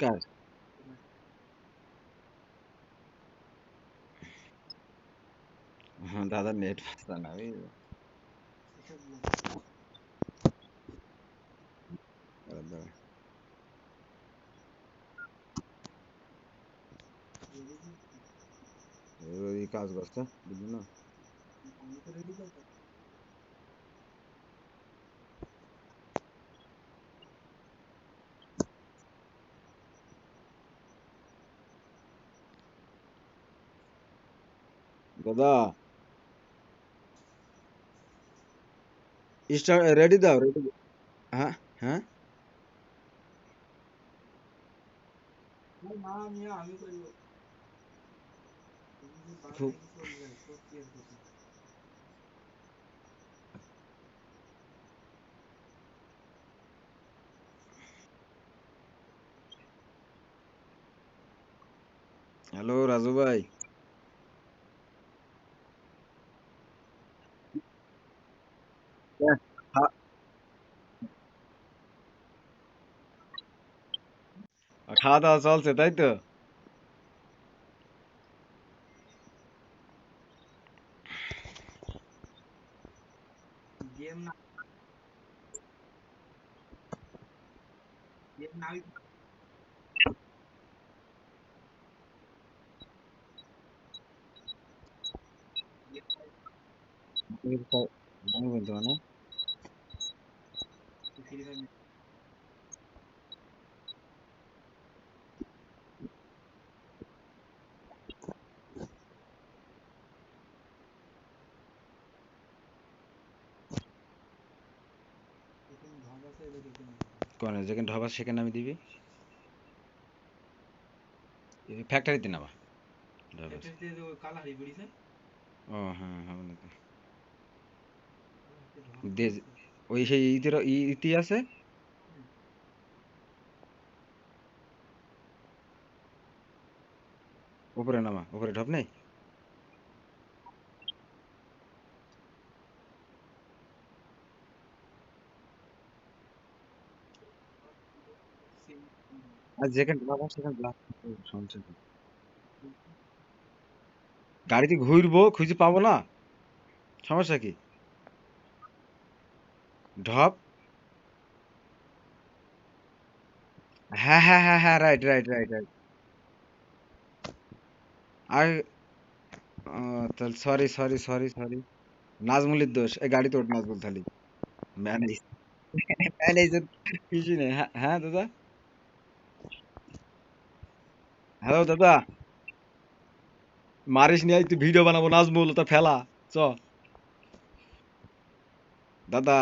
কার হ্যাঁ দাদা net pasta না আমি দাঁড়া, দাঁড়া। এবার এই কাজ করছে বুঝলি না দাদা স্টার্ট রেডি দাও রেডি হ্যাঁ খাওয়া দাওয়া চলছে তাই তো আমি কোন যেখানে ঢবা সেখানে আমি দিবি। ফ্যাক্টরিতে নামা। ও হ্যাঁ হবে না দে ওই সেই ইতির ইতি আছে? উপরে নামা উপরে ঢপ নেই? গাড়িতে ঘুরবো খুঁজে পাবো না সমস্যা কি ঢপ হ্যাঁ হ্যাঁ হ্যাঁ হ্যাঁ রাইট রাইট রাইট রাইট আর তাহলে সরি সরি সরি সরি নাজমুলের দোষ এই গাড়ি তোর নাজমুল থালি ম্যানেজ ম্যানেজার কিছু নেই হ্যাঁ হ্যাঁ দাদা হ্যালো দাদা। মারিস নিয়ে একটু ভিডিও বানাবো, নাজমুল, তা ফেলা, চ। দাদা।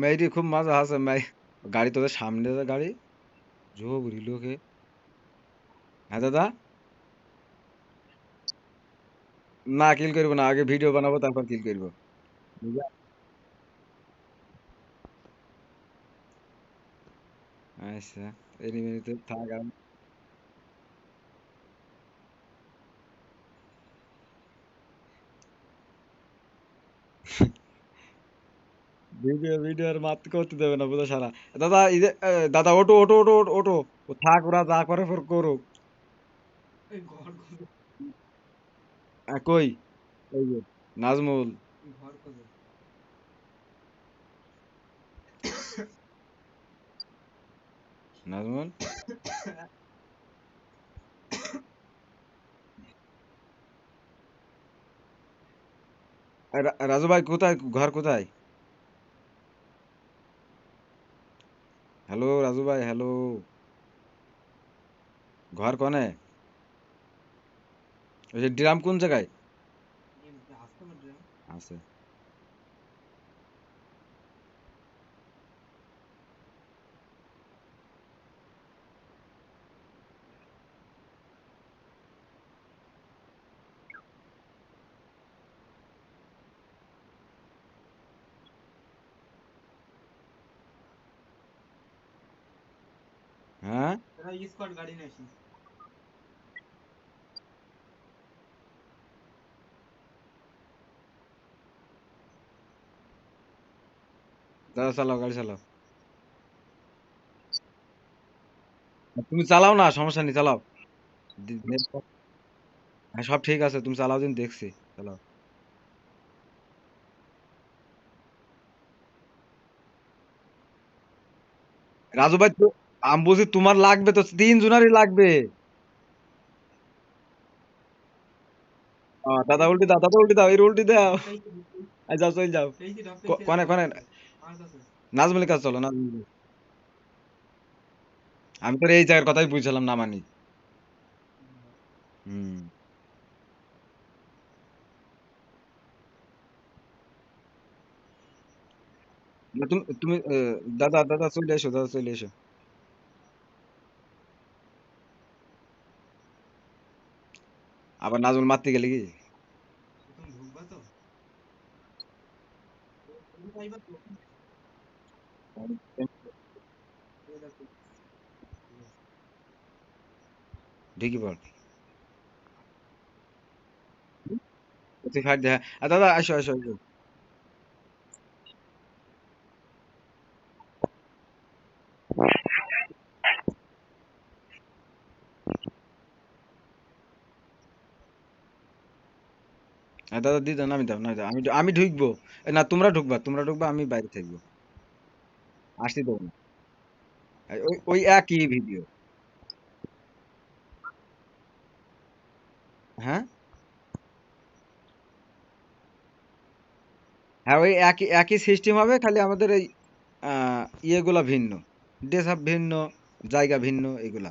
মেয়েটি খুব মজা আছে মেয়ে। গাড়ি তোদের সামনে গাড়ি। জো বুড়ি লোকে হ্যাঁ দাদা। না কিল করব না, আগে ভিডিও বানাবো, তারপর কিল করব। বুঝলা? আচ্ছা এনিমিতে থাক ভিডিও ভিডিও আর মাত করতে দেবে না বুঝা সারা। দাদা ইদে এ, দাদা ওটো ওটো ওটো ওটো, ও থাক ওরা যা করে ফর করুক। কই? এই যে নাজমুল। নাজমুল রাজু ভাই কোথায়? ঘর কোথায়? হ্যালো রাজু ভাই হ্যালো ঘর কনে? ওই যে ড্রাম কোন জায়গায়? আছে। হ্যাঁ? দাদা চালাও গাড়ি চালাও। তুমি চালাও না সমস্যা নেই চালাও। হ্যাঁ সব ঠিক আছে তুমি চালাও দিন দেখছি চালাও। রাজু ভাই তো আমি বলছি, তোমার লাগবে তো, তিন জনারই লাগবে। দাদা উল্টি দাও, দাদা উল্টি দাও, এর উল্টি দাও। আই যাও, চল যাও। কনে কনে। নাজমুলের কাছে চলো, নাজমুল। আমি তো এই জায়গার কথাই বুঝছিলাম না মানি। হুম। তুমি দাদা দাদা চলে এসো, দাদা চলে এসো। আবার নাজমুল মারতে গেলে কি? ঢুকি পড় হ্যাঁ। দাদা আসো আসো আসো। দাদা, দি দাও নামি দাও দাও। আমি আমি ঢুকবো। না, তোমরা ঢুকবা তোমরা ঢুকবা, আমি বাইরে থাকব। আসতে দেবো না। ওই ওই একই ভিডিও হ্যাঁ? হ্যাঁ ওই একই একই সিস্টেম হবে, খালি আমাদের এই ইয়েগুলা ভিন্ন। ড্রেস ভিন্ন, জায়গা ভিন্ন, এগুলা।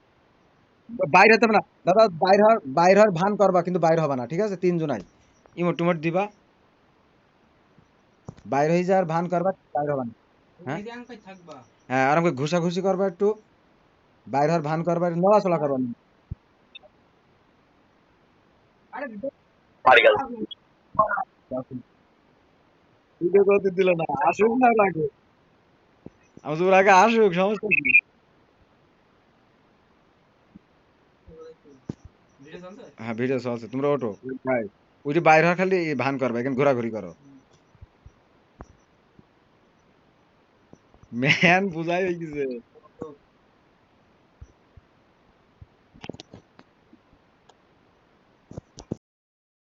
বাইরে হতে হবে না। দাদা বাইরে হওয়ার বাইরে হওয়ার ভান করবা কিন্তু বাইরে হবে না ঠিক আছে? তিনজনাই। ইমোট টিমোট দিবা। বাইরে হয়ে যাওয়ার ভান করবা বাইরে হবে না। হ্যাঁ? আর আমাকে ঘুষাঘুষি করবা একটু। বাইরে হওয়ার ভান করবা নড়াচড়া করবা। না ভিডিও করতে দিল না আসুক না লাগে আমি তোর আগে আসুক সমস্যা হ্যাঁ ভিডিও চলছে তোমরা ওঠো। ভাই। ওই যে বাইরে হওয়ার খালি ভান করবা এখানে ঘোরাঘুরি করো। ম্যান বুঝাই হয়ে গেছে।